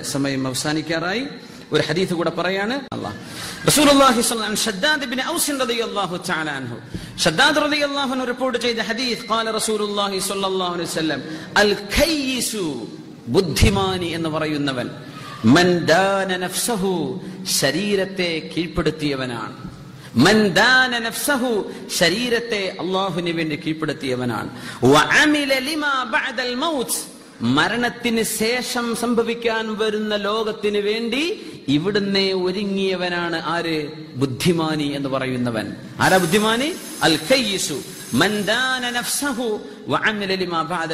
സമയം അവസാനിക്കാറായി. ഒരു ഹദീസ് കൂടെ പറയാണ്. അൻഹു. റിപ്പോർട്ട് ചെയ്ത ഹദീസ് ഖാല റസൂലുള്ളാഹി സ്വല്ലല്ലാഹു അലൈഹി വസല്ലം അൽ ഖയ്യിസു ബുദ്ധിമാനി എന്ന് പറയുന്നവൻ മൻ ദാന നഫ്സഹു ശരീരത്തെ കീഴ്പ്പെടുത്തിയവനാണ്. മൻ ദാന നഫ്സഹു ശരീരത്തെ അള്ളാഹുവിന് വേണ്ടി കീഴ്പ്പെടുത്തിയവനാണ്. വഅമില ലിമാ ബഅദൽ മൗത്ത് മരണത്തിന് ശേഷം സംഭവിക്കാൻ വരുന്ന ലോകത്തിന് വേണ്ടി ഇവിടുന്ന് ഒരുങ്ങിയവനാണ് ആര്? ബുദ്ധിമാനി എന്ന് പറയുന്നവൻ. ആരാ ബുദ്ധിമാനി? അൽ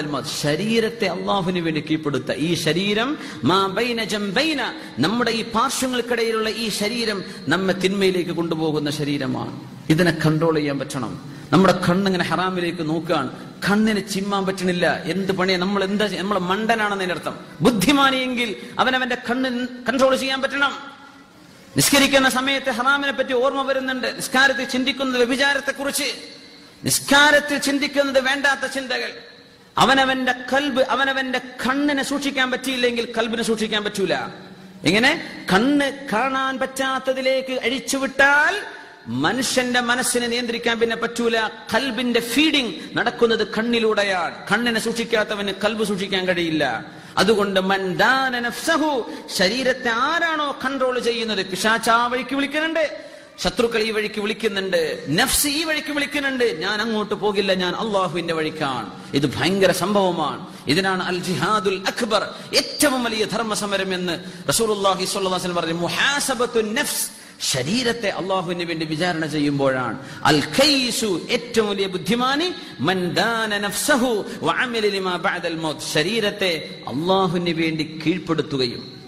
മൗത്ത്. ശരീരത്തെ അള്ളാഹുവിന് വേണ്ടി കീഴ്പ്പെടുത്ത ഈ ശരീരം നമ്മുടെ ഈ പാർശ്വങ്ങൾക്കിടയിലുള്ള ഈ ശരീരം നമ്മെ തിന്മയിലേക്ക് കൊണ്ടുപോകുന്ന ശരീരമാണ്. ഇതിനെ കൺട്രോൾ ചെയ്യാൻ പറ്റണം. നമ്മുടെ കണ്ണിങ്ങനെ ഹറാമിലേക്ക് നോക്കുകയാണ്. കണ്ണിന് ചിമ്മാൻ പറ്റണില്ല. എന്ത് പണിയാ? നമ്മൾ എന്താ നമ്മൾ മണ്ടനാണെന്നതിന്റെ അർത്ഥം. ബുദ്ധിമാനിയെങ്കിൽ അവനവന്റെ കണ്ണ് കൺട്രോൾ ചെയ്യാൻ പറ്റണം. നിസ്കരിക്കുന്ന സമയത്ത് ഹറാമിനെ പറ്റി ഓർമ്മ വരുന്നുണ്ട്. നിസ്കാരത്തിൽ ചിന്തിക്കുന്നത് വ്യഭിചാരത്തെ കുറിച്ച് നിസ്കാരത്തിൽ ചിന്തിക്കുന്നത് വേണ്ടാത്ത ചിന്തകൾ. അവനവന്റെ കൽബ് അവനവന്റെ കണ്ണിനെ സൂക്ഷിക്കാൻ പറ്റിയില്ലെങ്കിൽ കൽബിനെ സൂക്ഷിക്കാൻ പറ്റൂല. എങ്ങനെ? കണ്ണ് കാണാൻ പറ്റാത്തതിലേക്ക് അഴിച്ചുവിട്ടാൽ മനുഷ്യന്റെ മനസ്സിനെ നിയന്ത്രിക്കാൻ പിന്നെ പറ്റൂല. കൽബിന്റെ ഫീഡിംഗ് നടക്കുന്നത് കണ്ണിലൂടെയാണ്. കണ്ണിനെ സൂക്ഷിക്കാത്തവന് കൽബ് സൂക്ഷിക്കാൻ കഴിയില്ല. അതുകൊണ്ട് ശരീരത്തെ ആരാണോ കൺട്രോൾ ചെയ്യുന്നത്? പിശാച്ച ആ വഴിക്ക് വിളിക്കുന്നുണ്ട്. ശത്രുക്കൾ ഈ വഴിക്ക് വിളിക്കുന്നുണ്ട്. നഫ്സ് ഈ വഴിക്ക് വിളിക്കുന്നുണ്ട്. ഞാൻ അങ്ങോട്ട് പോകില്ല ഞാൻ അള്ളാഹുവിന്റെ വഴിക്കാണ്. ഇത് ഭയങ്കര സംഭവമാണ്. ഇതിനാണ് അൽ ജിഹാദുൽ അക്ബർ ഏറ്റവും വലിയ ധർമ്മസമരം എന്ന് വസല്ലം പറഞ്ഞു. നഫ്സ്. ശരീരത്തെ അള്ളാഹുവിന് വേണ്ടി വിചാരണ ചെയ്യുമ്പോഴാണ്. അൽ ഖൈസു ഏറ്റവും വലിയ ബുദ്ധിമാനി മൻ നഫ്സഹു വഅമില ലിമാ ബഅദൽ മൗത്ത്. ശരീരത്തെ അള്ളാഹുവിന് വേണ്ടി കീഴ്പ്പെടുത്തുകയും.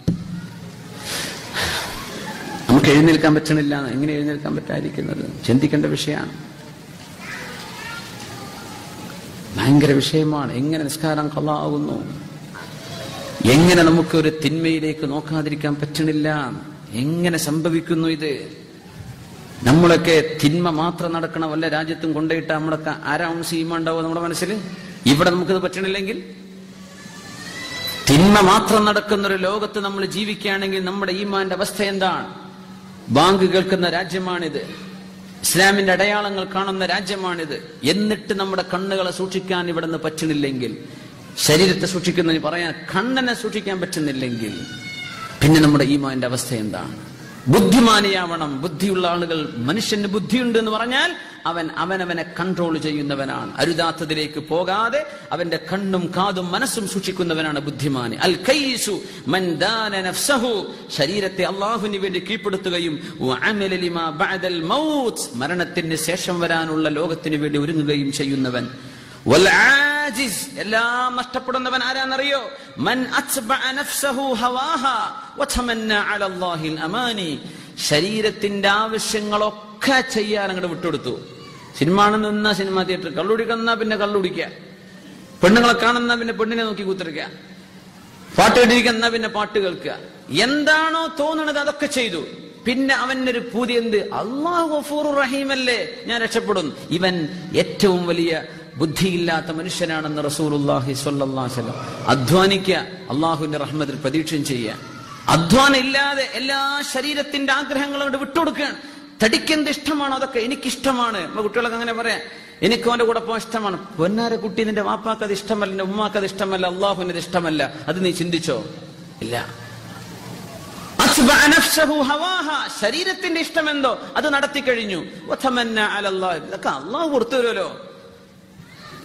നമുക്ക് എഴുന്നേൽക്കാൻ പറ്റണില്ല എങ്ങനെ എഴുന്നേൽക്കാൻ പറ്റാതിരിക്കുന്നത്? ചിന്തിക്കേണ്ട വിഷയമാണ്. ഭയങ്കര വിഷയമാണ്. എങ്ങനെ നിസ്കാരം കള്ളാവുന്നു എങ്ങനെ നമുക്ക് ഒരു തിന്മയിലേക്ക് നോക്കാതിരിക്കാൻ പറ്റണില്ല എങ്ങനെ സംഭവിക്കുന്നു ഇത്? നമ്മളൊക്കെ തിന്മ മാത്രം നടക്കണ വല്ല രാജ്യത്തും കൊണ്ടുപോയിട്ട് നമ്മളൊക്കെ ആരാവും സീമ ഉണ്ടാവുക നമ്മുടെ മനസ്സിൽ ഇവിടെ നമുക്കിത് പറ്റണില്ലെങ്കിൽ? തിന്മ മാത്രം നടക്കുന്ന ഒരു ലോകത്ത് നമ്മൾ ജീവിക്കുകയാണെങ്കിൽ നമ്മുടെ ഈമാന്റെ അവസ്ഥ എന്താണ്? ബാങ്ക് കേൾക്കുന്ന രാജ്യമാണിത്. ഇസ്ലാമിന്റെ അടയാളങ്ങൾ കാണുന്ന രാജ്യമാണിത്. എന്നിട്ട് നമ്മുടെ കണ്ണുകളെ സൂക്ഷിക്കാൻ ഇവിടെ നിന്ന് പറ്റണില്ലെങ്കിൽ ശരീരത്തെ സൂക്ഷിക്കുന്നതിന് പറയാൻ കണ്ണനെ സൂക്ഷിക്കാൻ പറ്റുന്നില്ലെങ്കിൽ പിന്നെ നമ്മുടെ ഈമാന്റെ അവസ്ഥ എന്താണ്? ബുദ്ധിമാനിയാവണം. ബുദ്ധിയുള്ള ആളുകൾ മനുഷ്യന് ബുദ്ധിയുണ്ട് എന്ന് പറഞ്ഞാൽ അവൻ അവനവനെ കൺട്രോൾ ചെയ്യുന്നവനാണ്. അരുതാത്തതിലേക്ക് പോകാതെ അവന്റെ കണ്ണും കാതും മനസ്സും സൂക്ഷിക്കുന്നവനാണ് ബുദ്ധിമാനി. അൽ കൈസു നഫ്സഹു. ശരീരത്തെ അള്ളാഹുവിന് വേണ്ടി കീഴ്പ്പെടുത്തുകയും മരണത്തിന് ശേഷം വരാനുള്ള ലോകത്തിന് വേണ്ടി ഒരുങ്ങുകയും ചെയ്യുന്നവൻ. ആജിസ് എല്ലാം നഷ്ടപ്പെടുന്നവൻ ആരാന്നറിയോ? മൻ നഫ്സഹു ഹവാഹ അല അല്ലാഹിൽ അമാനി. ശരീരത്തിന്റെ ആവശ്യങ്ങളൊക്കെ ചെയ്യാൻ അങ്ങോട്ട് വിട്ടുകൊടുത്തു. സിനിമ നിന്ന സിനിമ തിയേറ്റർ കള്ളുടിക്കുന്ന പിന്നെ കള്ളുടിക്കുക പെണ്ണുങ്ങളെ കാണുന്ന പിന്നെ പെണ്ണിനെ നോക്കി കൂത്തിരിക്കുക പാട്ട് കേട്ടിരിക്കുന്ന പിന്നെ പാട്ട് കേൾക്കുക എന്താണോ തോന്നുന്നത് അതൊക്കെ ചെയ്തു. പിന്നെ അവനൊരു പൂതി എന്ത്? അള്ളാഹു റഹീം റഹീമല്ലേ? ഞാൻ രക്ഷപ്പെടും ഇവൻ ഏറ്റവും വലിയ ബുദ്ധിയില്ലാത്ത മനുഷ്യനാണെന്ന് അലൈഹി വസല്ലം അധ്വാനിക്കുക അള്ളാഹുവിന്റെ റഹ്മത്തിൽ പ്രതീക്ഷയും ചെയ്യുക. അധ്വാനം ഇല്ലാതെ എല്ലാ ശരീരത്തിന്റെ ആഗ്രഹങ്ങളും അവിടെ വിട്ടുകൊടുക്കുകയാണ്. തടിക്കെന്ത് ഇഷ്ടമാണ് അതൊക്കെ എനിക്കിഷ്ടമാണ്. കുട്ടികളൊക്കെ അങ്ങനെ പറയാം. എനിക്ക് അവന്റെ കൂടെ പോകാൻ ഇഷ്ടമാണ്. പൊന്നാര കുട്ടി നിന്റെ വാപ്പാക്ക് അത് ഇഷ്ടമല്ല നിന്റെ ഉമ്മാക്ക് അത് ഇഷ്ടമല്ല അള്ളാഹുവിന് അത് ഇഷ്ടമല്ല. അത് നീ ചിന്തിച്ചോ? ഇല്ല. ശരീരത്തിന്റെ ഇഷ്ടം എന്തോ? അത് നടത്തി കഴിഞ്ഞു. ഇതൊക്കെ അള്ളാഹു കൊടുത്തു വരുമല്ലോ.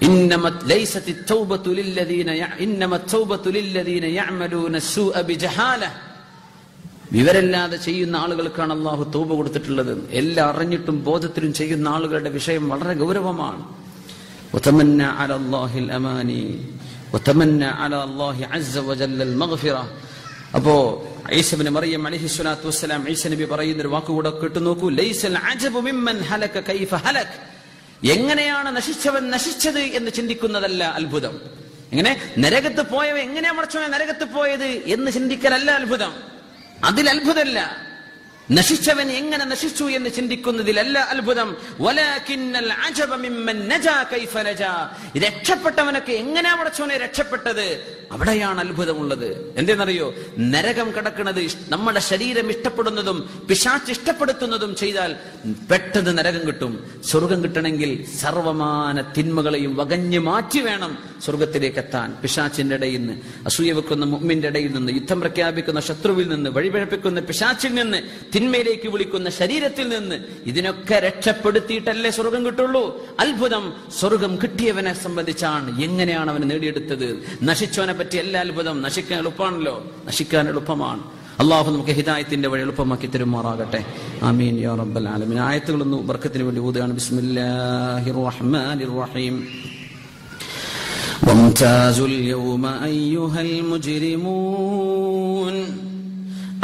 إنما ليست التوبة للذين يع... إنما التوبة للذين يعملون السوء بجهالة വിവരല്ലാതെ ചെയ്യുന്ന ആളുകൾക്കാണ് അള്ളാഹു തൗബ കൊടുത്തിട്ടുള്ളത് എല്ലാം അറിഞ്ഞിട്ടും ബോധത്തിലും ചെയ്യുന്ന ആളുകളുടെ വിഷയം വളരെ ഗൗരവമാണ് وتمنى على الله الأماني وتمنى على الله عز وجل المغفرة അപ്പോ ഈസബിന് മറിയം അലഹി സ്വലാത്തു വസ്സലാം ഈസ നബി പറയുന്ന ഒരു വാക്കുകൂടെ കേട്ടു നോക്കൂ ലൈസൽ അജബു മിമ്മൻ ഹലക കൈഫ ഹലക് എങ്ങനെയാണ് നശിച്ചവൻ നശിച്ചത് എന്ന് ചിന്തിക്കുന്നതല്ല അത്ഭുതം. എങ്ങനെ? നരകത്ത് പോയവ എങ്ങനെയാ മറച്ചവൻ നരകത്ത് പോയത് എന്ന് ചിന്തിക്കലല്ല അത്ഭുതം. അതിൽ അത്ഭുതമല്ല നശിച്ചവൻ എങ്ങനെ നശിച്ചു എന്ന് ചിന്തിക്കുന്നതിലല്ല അത്ഭുതം. രക്ഷപ്പെട്ടവനൊക്കെ എങ്ങനെ പടച്ചോനെ രക്ഷപ്പെട്ടത്? അവിടെയാണ് അത്ഭുതമുള്ളത്. എന്തെന്നറിയോ? നരകം കിടക്കുന്നത് നമ്മുടെ ശരീരം ഇഷ്ടപ്പെടുന്നതും പിശാച്ച് ഇഷ്ടപ്പെടുത്തുന്നതും ചെയ്താൽ പെട്ടെന്ന് നരകം കിട്ടും. സ്വർഗം കിട്ടണമെങ്കിൽ സർവമാന തിന്മകളെയും വകഞ്ഞു മാറ്റി വേണം സ്വർഗത്തിലേക്ക് എത്താൻ. പിശാച്ചിന്റെ ഇടയിൽ നിന്ന് അസൂയ വെക്കുന്ന മുമ്മിന്റെ ഇടയിൽ നിന്ന് യുദ്ധം പ്രഖ്യാപിക്കുന്ന ശത്രുവിൽ നിന്ന് വഴിപഴപ്പിക്കുന്ന പിശാച്ചിൽ നിന്ന് തിന്മയിലേക്ക് വിളിക്കുന്ന ശരീരത്തിൽ നിന്ന് ഇതിനൊക്കെ രക്ഷപ്പെടുത്തിയിട്ടല്ലേ സ്വർഗം കിട്ടുള്ളൂ അത്ഭുതം സ്വർഗം കിട്ടിയവനെ സംബന്ധിച്ചാണ് എങ്ങനെയാണ് അവന് നേടിയെടുത്തത് നശിച്ചവനെ പറ്റി എല്ലാ അത്ഭുതം നശിക്കാൻ എളുപ്പമാണല്ലോ നശിക്കാൻ എളുപ്പമാണ് അള്ളാഹു നമുക്ക് ഹിദായത്തിന്റെ വഴി എളുപ്പമാക്കി തരുമാറാകട്ടെ ആമീൻ യാ റബ്ബൽ ആലമീൻ ആയത്തുകളൊന്നും ബർക്കത്തിന് വേണ്ടി ഊതുകയാണ് ബിസ്മില്ലാഹിർ റഹ്മാനിർ റഹീം وامتازوا اليوم أيها المجرمون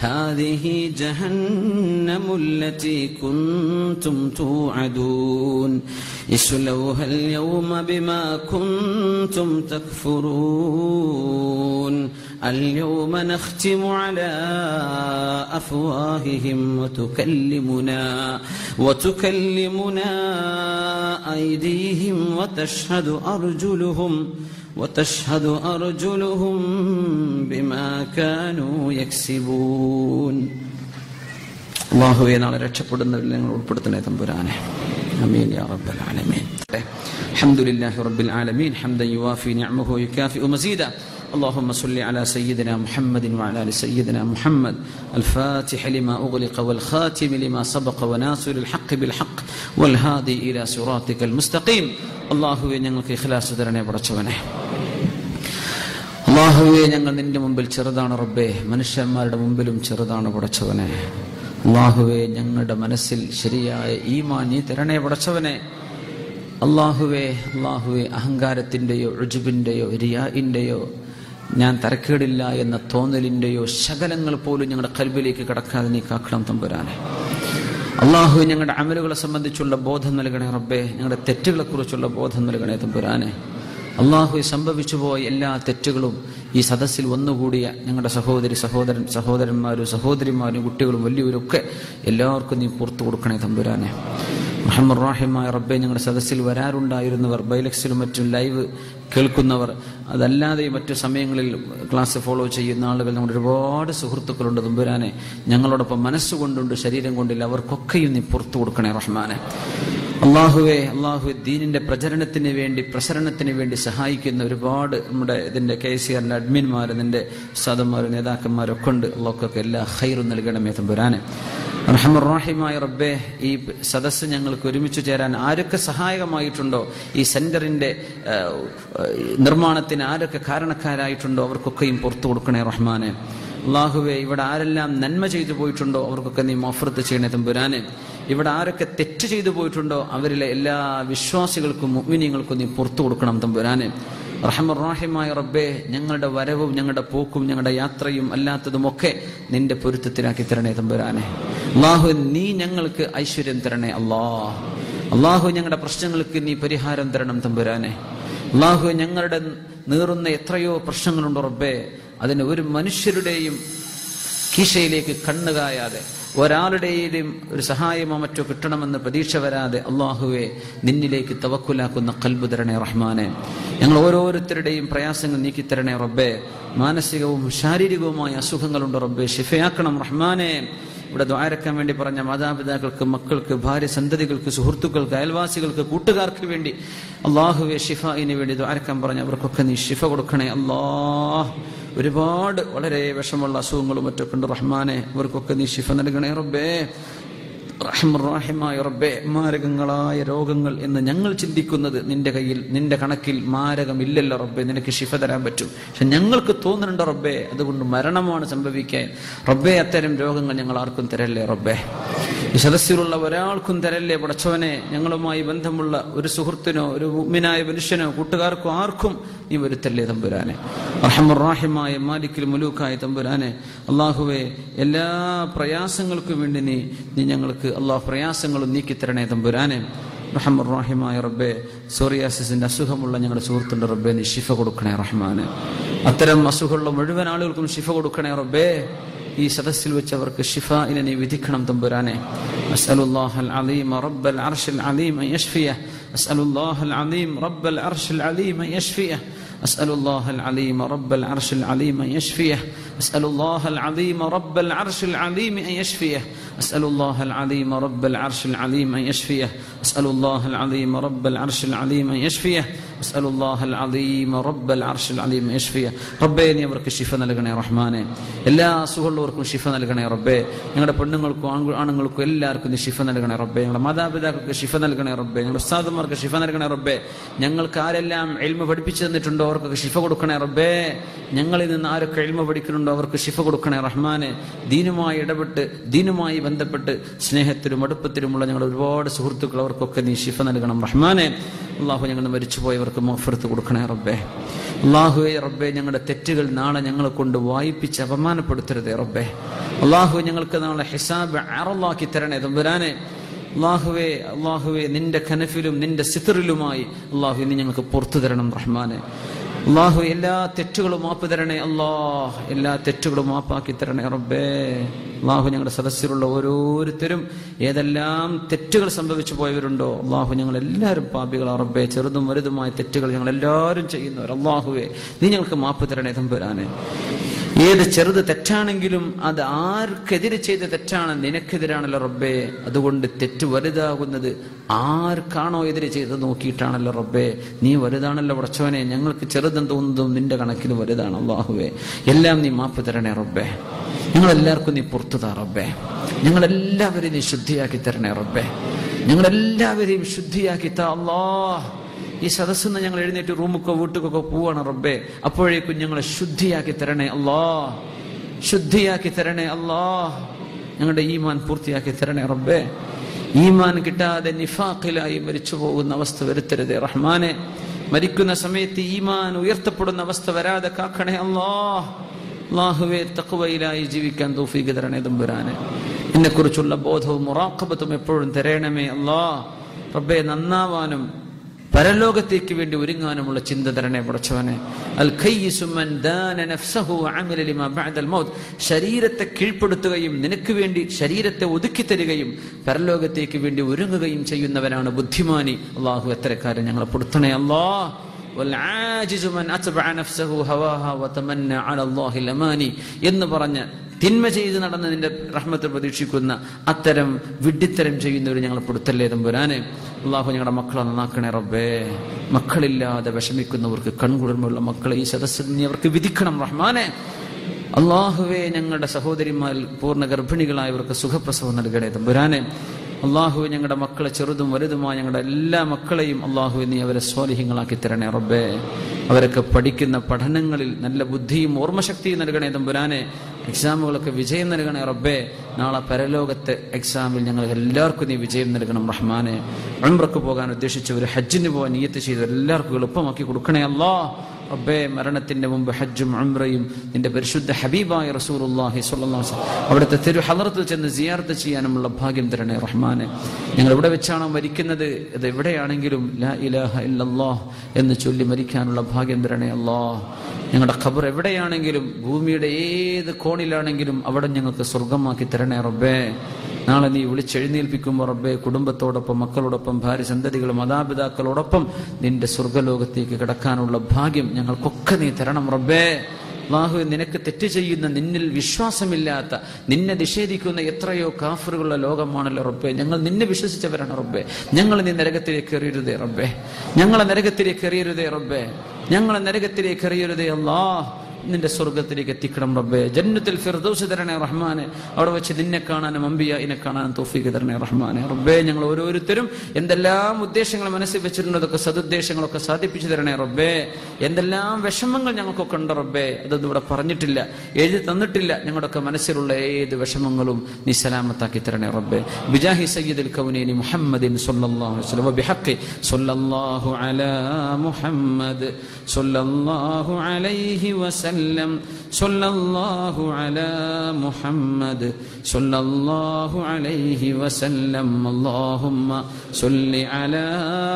هذه جهنم التي كنتم توعدون. اصلوها اليوم بما كنتم تكفرون. اليوم نختم على أفواههم وتكلمنا وتكلمنا أيديهم وتشهد أرجلهم. وتشهد أرجلهم بما كانوا يكسبون അള്ളാഹുവെ നാളെ രക്ഷപ്പെടുന്നവരിൽ ഞങ്ങൾ ഉൾപ്പെടുത്തണേ തമ്പുരാനെ അമീൻ യാ റബ്ബൽ ആലമീൻ الحمد لله رب العالمين حمدا يوافي نعمه ويكافئ مزيدا اللهم صل على سيدنا محمد وعلى ال سيدنا محمد الفاتح لما اغلق والخاتم لما سبق وناصر الحق بالحق والهادي الى صراطك المستقيم അള്ളാഹുവെ ഞങ്ങൾക്ക് ഇഖ്ലാസ് തരണേ പടച്ചവനെ. അള്ളാഹുവെ ഞങ്ങൾ നിന്റെ മുമ്പിൽ ചെറുതാണ് റബ്ബേ. മനുഷ്യന്മാരുടെ മുമ്പിലും ചെറുതാണ് പടച്ചവനെ. അള്ളാഹുവെ ഞങ്ങളുടെ മനസ്സിൽ ശരിയായ ഈമാൻ നീ തരണേ പടച്ചവനെ. അള്ളാഹുവെ അള്ളാഹുവെ അഹങ്കാരത്തിന്റെയോ രുജുബിന്റെയോ രിയായിന്റെയോ ഞാൻ തരക്കേടില്ല എന്ന തോന്നലിന്റെയോ ശകലങ്ങൾ പോലും ഞങ്ങളുടെ കൽവിലേക്ക് കടക്കാതെ നീ കാക്കണം തമ്പുരാനെ. അള്ളാഹു ഞങ്ങളുടെ അമലുകളെ സംബന്ധിച്ചുള്ള ബോധം നൽകണേ റബ്ബേ. ഞങ്ങളുടെ തെറ്റുകളെ കുറിച്ചുള്ള ബോധം നൽകണേ തമ്പുരാനെ. അള്ളാഹു സംഭവിച്ചു പോയ എല്ലാ തെറ്റുകളും ഈ സദസ്സിൽ വന്നുകൂടിയ ഞങ്ങളുടെ സഹോദരി സഹോദരൻ സഹോദരന്മാരും സഹോദരിമാരും കുട്ടികളും വലിയവരും ഒക്കെ എല്ലാവർക്കും നീ പുറത്തു കൊടുക്കണേ തമ്പുരാനെ. മുഹമ്മദ് റാഹിമായ റബ്ബെ ഞങ്ങളുടെ സദസ്സിൽ വരാറുണ്ടായിരുന്നവർ ബൈലക്സിലും മറ്റും ലൈവ് കേൾക്കുന്നവർ അതല്ലാതെ മറ്റു സമയങ്ങളിൽ ക്ലാസ് ഫോളോ ചെയ്യുന്ന ആളുകൾ നമ്മുടെ ഒരുപാട് സുഹൃത്തുക്കളുണ്ട്. തുമ്പുരാനെ ഞങ്ങളോടൊപ്പം മനസ്സുകൊണ്ടുണ്ട് ശരീരം കൊണ്ടില്ല അവർക്കൊക്കെയും നീ പുറത്തു കൊടുക്കണേ റഹ്മാനെ. അള്ളാഹുവെ അള്ളാഹു ദീനിന്റെ പ്രചരണത്തിന് വേണ്ടി പ്രസരണത്തിന് വേണ്ടി സഹായിക്കുന്ന ഒരുപാട് നമ്മുടെ ഇതിന്റെ കെ സി ആറിന്റെ അഡ്മിന്മാർ ഇതിന്റെ സാധന്മാർ നേതാക്കന്മാരൊക്കെ ഉണ്ട്. അള്ളാഹ്ക്കൊക്കെ എല്ലാ ഹൈറും നൽകണമേ തമ്പുരാനെ. റഹ്മുറാഹിമായ റബ്ബെ ഈ സദസ്സ് ഞങ്ങൾക്ക് ഒരുമിച്ച് ചേരാൻ ആരൊക്കെ സഹായകമായിട്ടുണ്ടോ? ഈ സെന്ററിന്റെ നിർമ്മാണത്തിന് ആരൊക്കെ കാരണക്കാരായിട്ടുണ്ടോ? അവർക്കൊക്കെയും പുറത്തു കൊടുക്കണേ റഹ്മാനെ. അള്ളാഹുവെ ഇവിടെ ആരെല്ലാം നന്മ ചെയ്തു പോയിട്ടുണ്ടോ? അവർക്കൊക്കെ നീ മഫർത്ത് ചെയ്യണേ തമ്പുരാനെ. ഇവിടെ ആരൊക്കെ തെറ്റ് ചെയ്തു പോയിട്ടുണ്ടോ അവരിലെ എല്ലാ വിശ്വാസികൾക്കും മുഗ്മിനിയങ്ങൾക്കും നീ പുറത്തു കൊടുക്കണം തമ്പുരാനെ. റഹമുറാഹിമായ റബ്ബെ ഞങ്ങളുടെ വരവും ഞങ്ങളുടെ പോക്കും ഞങ്ങളുടെ യാത്രയും അല്ലാത്തതുമൊക്കെ നിന്റെ പൊരുത്തത്തിലാക്കി തരണേ തമ്പുരാനെ. അള്ളാഹു നീ ഞങ്ങൾക്ക് ഐശ്വര്യം തരണേ അല്ലാ. അള്ളാഹു ഞങ്ങളുടെ പ്രശ്നങ്ങൾക്ക് നീ പരിഹാരം തരണം തമ്പുരാനെ. അള്ളാഹു ഞങ്ങളുടെ നീറുന്ന എത്രയോ പ്രശ്നങ്ങളുണ്ട് റബ്ബേ. അതിന് ഒരു മനുഷ്യരുടെയും കീശയിലേക്ക് കണ്ണുകായാതെ ഒരാളുടെയും ഒരു സഹായമോ മറ്റോ കിട്ടണമെന്ന് പ്രതീക്ഷ വരാതെ അള്ളാഹുവെ നിന്നിലേക്ക് തവക്കുലാക്കുന്ന കൽബ് തരണേ റഹ്മാനെ. ഞങ്ങൾ ഓരോരുത്തരുടെയും പ്രയാസങ്ങൾ നീക്കിത്തരണേ റബ്ബെ. മാനസികവും ശാരീരികവുമായ അസുഖങ്ങളുണ്ട് റബ്ബെ. ഷിഫയാക്കണം റഹ്മാനെ. ഇവിടെ ദ്വാരക്കാൻ വേണ്ടി പറഞ്ഞ മാതാപിതാക്കൾക്ക് മക്കൾക്ക് ഭാര്യ സന്തതികൾക്ക് സുഹൃത്തുക്കൾക്ക് അയൽവാസികൾക്ക് കൂട്ടുകാർക്ക് വേണ്ടി അള്ളാഹുവെ ഷിഫയിന് വേണ്ടി ദ്വാരക്കാൻ പറഞ്ഞ അവർക്കൊക്കെ നീ ഷിഫ കൊടുക്കണേ. അള്ളാഹ് ഒരുപാട് വളരെ വിഷമുള്ള അസുഖങ്ങളും മറ്റൊക്കെ ഉണ്ട് റഹ്മാനെ. അവർക്കൊക്കെ നീ ഷിഫ നൽകണേ റബ്ബേ. റഹ്മായ റബ്ബേ. മാരകങ്ങളായ രോഗങ്ങൾ എന്ന് ഞങ്ങൾ ചിന്തിക്കുന്നത് നിന്റെ കയ്യിൽ നിന്റെ കണക്കിൽ മാരകമില്ലല്ലോ റബ്ബെ. നിനക്ക് ശിഫ തരാൻ പറ്റും. പക്ഷെ ഞങ്ങൾക്ക് തോന്നുന്നുണ്ട് റബ്ബെ? അതുകൊണ്ട് മരണമാണ് സംഭവിക്കാൻ. റബ്ബെ അത്തരം രോഗങ്ങൾ ഞങ്ങൾ ആർക്കും തരല്ലേ റബ്ബെ? ഈ സദസ്സിലുള്ള ഒരാൾക്കും തരല്ലേ പടച്ചവനെ? ഞങ്ങളുമായി ബന്ധമുള്ള ഒരു സുഹൃത്തിനോ ഒരു മുഗ്മിനായ മനുഷ്യനോ കൂട്ടുകാർക്കോ ആർക്കും നീ വരുത്തല്ലേ തമ്പുരാനെ? റഹമുറാഹിമായ മാലിക്കിൽ മുലൂക്കായ തമ്പുരാനെ. അള്ളാഹുവെ എല്ലാ പ്രയാസങ്ങൾക്കും വേണ്ടി നീ നീ ഞങ്ങൾക്ക് അള്ളാഹു പ്രയാസങ്ങളും നീക്കിത്തരണേ തമ്പുരാനെ. റഹമുറാഹിമായ റബ്ബെ സോറിയാസിന്റെ അസുഖമുള്ള ഞങ്ങളുടെ സുഹൃത്തുണ്ട് റബ്ബെ നീ ഷിഫ കൊടുക്കണേ റഹ്മാന്. അത്തരം അസുഖമുള്ള മുഴുവൻ ആളുകൾക്കും ഷിഫ കൊടുക്കണേ റബ്ബേ. ഈ സദസ്സിൽ വെച്ച് അവർക്ക് ഷിഫായിനെ നീ വിധിക്കണം തമ്പുരാനെ. അസ്അലുല്ലാഹൽ അലീം റബ്ബൽ അലീം അൻ യശ്ഫിയ. അസ്അലുല്ലാഹൽ അലീം റബ്ബൽ അലീം അൻ യശ്ഫിയ. أسأل الله العليم رب العرش العليم أن يشفيه. أسأل الله العظيم رب العرش العليم أن يشفيه. أسأل الله العظيم رب العرش العليم أن يشفيه. أسأل الله العظيم رب العرش العليم أن يشفيه. അസ്അലു അള്ളാഹൽ അലീം റബ്ബൽ അർഷൽ അലീം. യഷ്ഫിയ റബ്ബേ നീ അവർക്ക് ശിഫ നൽകണേ റഹ്മാനെ. എല്ലാ അസുഖമുള്ളവർക്കും ശിഫ നൽകണേ റബ്ബേ. ഞങ്ങളുടെ പെണ്ണുങ്ങൾക്കും ആണുങ്ങൾക്കും എല്ലാവർക്കും നീ ഷിഫ നൽകണേ റബ്ബേ. ഞങ്ങളുടെ മാതാപിതാക്കൾക്ക് ശിഫ നൽകണേ റബ്ബേ. ഞങ്ങളുടെ ഉസ്താദന്മാർക്ക് ശിഫ നൽകണേ റബ്ബേ. ഞങ്ങൾക്ക് ആരെല്ലാം എൽമ പഠിപ്പിച്ചു തന്നിട്ടുണ്ടോ അവർക്ക് ഷിഫ കൊടുക്കണേ റബ്ബേ. ഞങ്ങളിൽ നിന്ന് ആരൊക്കെ എൽമ പഠിക്കുന്നുണ്ടോ അവർക്ക് ശിഫ കൊടുക്കണേ റഹ്മാനെ. ദീനുമായി ഇടപെട്ട് ദീനുമായി ബന്ധപ്പെട്ട് സ്നേഹത്തിലും അടുപ്പത്തിലുമുള്ള ഞങ്ങളുടെ ഒരുപാട് സുഹൃത്തുക്കൾ അവർക്കൊക്കെ നീ ഷിഫ നൽകണം റഹ്മാനെ. അള്ളാഹു ഞങ്ങൾ മരിച്ചുപോയവർക്ക് മോഫറത്ത് കൊടുക്കണേ റബ്ബേ. അള്ളാഹുവെ റബ്ബെ ഞങ്ങളുടെ തെറ്റുകൾ നാളെ ഞങ്ങളെ കൊണ്ട് വായിപ്പിച്ച് അപമാനപ്പെടുത്തരുതേ റബ്ബേ. അള്ളാഹു ഞങ്ങൾക്ക് നാളെ ഹിസാബ് അറല്ലാക്കി തരണേ തമ്പുരാനെ. അള്ളാഹുവെ അള്ളാഹുവെ നിന്റെ ഖനഫിലും നിന്റെ സിത്തറിലുമായി അള്ളാഹു നീ ഞങ്ങൾക്ക് പുറത്തു തരണം റഹ്മാനെ. അള്ളാഹു എല്ലാ തെറ്റുകളും മാപ്പ് തരണേ അള്ളാഹ് എല്ലാ തെറ്റുകളും മാപ്പാക്കി തരണേ റബ്ബേ. അള്ളാഹു ഞങ്ങളുടെ സദസ്സിലുള്ള ഓരോരുത്തരും ഏതെല്ലാം തെറ്റുകൾ സംഭവിച്ചു പോയവരുണ്ടോ അള്ളാഹു ഞങ്ങൾ എല്ലാവരും പാപികളാ റബ്ബേ. ചെറുതും വലുതുമായ തെറ്റുകൾ ഞങ്ങൾ എല്ലാവരും ചെയ്യുന്നവർ അള്ളാഹുവേ നീ ഞങ്ങൾക്ക് മാപ്പ് തരണേ തമ്പുരാനെ. ഏത് ചെറുത് തെറ്റാണെങ്കിലും അത് ആർക്കെതിരെ ചെയ്ത തെറ്റാണ് നിനക്കെതിരാണല്ലോ റബ്ബേ. അതുകൊണ്ട് തെറ്റ് വലുതാകുന്നത് ആർക്കാണോ എതിരെ ചെയ്ത് നോക്കിയിട്ടാണല്ലോ റബ്ബേ. നീ വലുതാണല്ലോ ഉടച്ചവനെ ഞങ്ങൾക്ക് ചെറുതെന്ന് തോന്നുന്നതും നിന്റെ കണക്കിന് വലുതാണ് അള്ളാഹുവേ എല്ലാം നീ മാപ്പ് തരണേ റബ്ബേ. ഞങ്ങളെല്ലാവർക്കും നീ പുറത്തു താ റബ്ബേ. ഞങ്ങളെല്ലാവരെയും നീ ശുദ്ധിയാക്കി തരണേ റബ്ബേ. ഞങ്ങളെല്ലാവരെയും ശുദ്ധിയാക്കി താ അള്ളാഹ് ഈ സദസ്സിൽ നിന്ന് ഞങ്ങൾ എഴുന്നേറ്റ് റൂമുക്കോ വീട്ടുകൊക്കെ പോവാണ് റബ്ബേ. അപ്പോഴേക്കും ഞങ്ങളെ ശുദ്ധിയാക്കി തരണേ അല്ലാ. ശുദ്ധിയാക്കി തരണേ അല്ലാ. ഞങ്ങളുടെ ഈമാൻ പൂർത്തിയാക്കി തരണേ റബ്ബേ. ഈമാൻ കിട്ടാതെ നിഫാഖിലായി മരിച്ചു പോകുന്ന അവസ്ഥ വരുത്തരുതേ റഹ്മാനെ. മരിക്കുന്ന സമയത്ത് ഈമാൻ ഉയർത്തപ്പെടുന്ന അവസ്ഥ വരാതെ കാക്കണേ അല്ലാ. അള്ളാഹുവെ തക്കുവയിലായി ജീവിക്കാൻ തൗഫീഖ് തരണേ തമ്പുരാനെ. എന്നെക്കുറിച്ചുള്ള ബോധവും മുറാഖബത്തും എപ്പോഴും തരണമേ അല്ലാ. റബ്ബെ നന്നാവാനും പരലോകത്തേക്ക് വേണ്ടി ഒരുങ്ങാനുമുള്ള ചിന്ത തരണേ പുടച്ചവനെ. ശരീരത്തെ കീഴ്പ്പെടുത്തുകയും നിനക്ക് വേണ്ടി ശരീരത്തെ ഒതുക്കി തരികയും പരലോകത്തേക്ക് വേണ്ടി ഒരുങ്ങുകയും ചെയ്യുന്നവനാണ് ബുദ്ധിമാനി. അള്ളാഹു എത്തരക്കാരൻ ഞങ്ങളെ പൊടുത്തണേ അള്ളാഹ് എന്ന് പറഞ്ഞ തിന്മ ചെയ്ത് നടന്ന് നിന്റെ പ്രതീക്ഷിക്കുന്ന അത്തരം വിഡ്ഢിത്തരം ചെയ്യുന്നവർ ഞങ്ങൾ പൊടുത്തല്ലേ തമ്പുരാനെ? അള്ളാഹു ഞങ്ങളുടെ മക്കളെ നന്നാക്കണേ റബ്ബേ. മക്കളില്ലാതെ വിഷമിക്കുന്നവർക്ക് കൺകുളിർമുള്ള മക്കളെ ഈ സദസ്സിൽ നീ അവർക്ക് വിധിക്കണം റഹ്മാനെ. അള്ളാഹുവെ ഞങ്ങളുടെ സഹോദരിമാർ പൂർണ ഗർഭിണികളായവർക്ക് സുഖപ്രസവം നൽകണേ തമ്പുരാനെ. അള്ളാഹു ഞങ്ങളുടെ മക്കളെ ചെറുതും വലുതുമായ ഞങ്ങളുടെ എല്ലാ മക്കളെയും അള്ളാഹു നീ അവരെ സ്വാലിഹ്യങ്ങളാക്കി തരണേ റബ്ബേ. അവരൊക്കെ പഠിക്കുന്ന പഠനങ്ങളിൽ നല്ല ബുദ്ധിയും ഓർമ്മശക്തിയും നൽകണേ തമ്പുരാനെ. എക്സാമുകളൊക്കെ വിജയം നൽകണേ റബ്ബേ. നാളെ പരലോകത്തെ എക്സാമിൽ ഞങ്ങൾ എല്ലാവർക്കും നീ വിജയം നൽകണം റഹ്മാനെ. ഉംറക്ക് പോകാൻ ഉദ്ദേശിച്ചവർ ഹജ്ജിന് പോകാൻ നിയത്ത് ചെയ്ത് എല്ലാവർക്കും എളുപ്പമാക്കി കൊടുക്കണേ അല്ലാ. റബ്ബേ മരണത്തിന്റെ മുമ്പ് ഹജ്ജും ഉംറയും നിന്റെ പരിശുദ്ധ ഹബീബായ റസൂലുള്ളാഹി വസല്ലം അവിടുത്തെ തിരു ഹലർത്ത് ചെന്ന് സിയാർത്ത് ചെയ്യാനുമുള്ള ഭാഗ്യം തരണേ റഹ്മാനെ. ഞങ്ങൾ എവിടെ വെച്ചാണോ മരിക്കുന്നത്? അത് എവിടെയാണെങ്കിലും ലാ ഇലാഹ ഇല്ലല്ലാഹ് എന്ന് ചൊല്ലി മരിക്കാനുള്ള ഭാഗ്യം തരണേ അല്ലാഹ് ഞങ്ങളുടെ ഖബർ എവിടെയാണെങ്കിലും ഭൂമിയുടെ ഏത് കോണിലാണെങ്കിലും അവിടെ ഞങ്ങൾക്ക് സ്വർഗമാക്കി തരണേ റബ്ബേ. നാളെ നീ വിളിച്ചെഴുന്നേൽപ്പിക്കുമ്പോൾ റബ്ബേ കുടുംബത്തോടൊപ്പം മക്കളോടൊപ്പം ഭാര്യ സന്തതികൾ മാതാപിതാക്കളോടൊപ്പം നിന്റെ സ്വർഗലോകത്തേക്ക് കിടക്കാനുള്ള ഭാഗ്യം ഞങ്ങൾക്കൊക്കെ നീ തരണം റബ്ബേ. അള്ളാഹു നിനക്ക് തെറ്റ് ചെയ്യുന്ന നിന്നിൽ വിശ്വാസമില്ലാത്ത നിന്നെ നിഷേധിക്കുന്ന എത്രയോ കാഫറുകളുള്ള ലോകമാണല്ലോ റബ്ബെ. ഞങ്ങൾ നിന്നെ വിശ്വസിച്ചവരാണ് റബ്ബെ. ഞങ്ങൾ നീ നരകത്തിലേക്ക് എറിയരുതേ റബ്ബെ. ഞങ്ങളെ നരകത്തിലേക്ക് എറിയരുതേ റബ്ബെ. ഞങ്ങളെ നരകത്തിലേക്ക് എറിയരുതേ അല്ലാ നിന്റെ സ്വർഗത്തിലേക്ക് എത്തിക്കണം റബ്ബേ. ജന്നത്തിൽ ഫിർദൗസ് തരണേ റഹ്മാനെ. അവിടെ വെച്ച് നിന്നെ കാണാനും അമ്പിയായിനെ കാണാനും തോഫീക്ക് തരണേ റഹ്മാനെ. റബ്ബേ ഞങ്ങൾ ഓരോരുത്തരും എന്തെല്ലാം ഉദ്ദേശങ്ങൾ മനസ്സിൽ വെച്ചിട്ടുണ്ടോ അതൊക്കെ സതുദ്ദേശങ്ങളൊക്കെ സാധിപ്പിച്ചു തരണേ റബ്ബേ. എന്തെല്ലാം വിഷമങ്ങൾ ഞങ്ങൾക്കൊക്കെ ഉണ്ട് റബ്ബേ. അതൊന്നും ഇവിടെ പറഞ്ഞിട്ടില്ല എഴുതി തന്നിട്ടില്ല. ഞങ്ങളുടെയൊക്കെ മനസ്സിലുള്ള ഏത് വിഷമങ്ങളും നീ സലാമത്താക്കി തരണേ റബ്ബേ. ബിജാഹി സയ്യിദുൽ കൗനൈനി മുഹമ്മദിൻ സല്ലല്ലാഹു അലൈഹി വസല്ലം. ബിഹഖി സല്ലല്ലാഹു അലാ മുഹമ്മദ് സല്ലല്ലാഹു അലൈഹി വസല്ലം. وسلم صلى الله على محمد صلى الله عليه وسلم اللهم صل على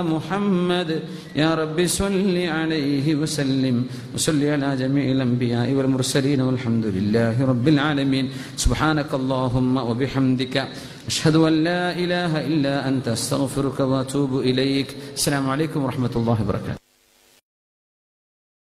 محمد يا رب صل عليه وسلم وصل على جميع الأنبياء والمرسلين والحمد لله رب العالمين سبحانك اللهم وبحمدك أشهد أن لا إله إلا أنت أستغفرك وأتوب إليك السلام عليكم ورحمة الله وبركاته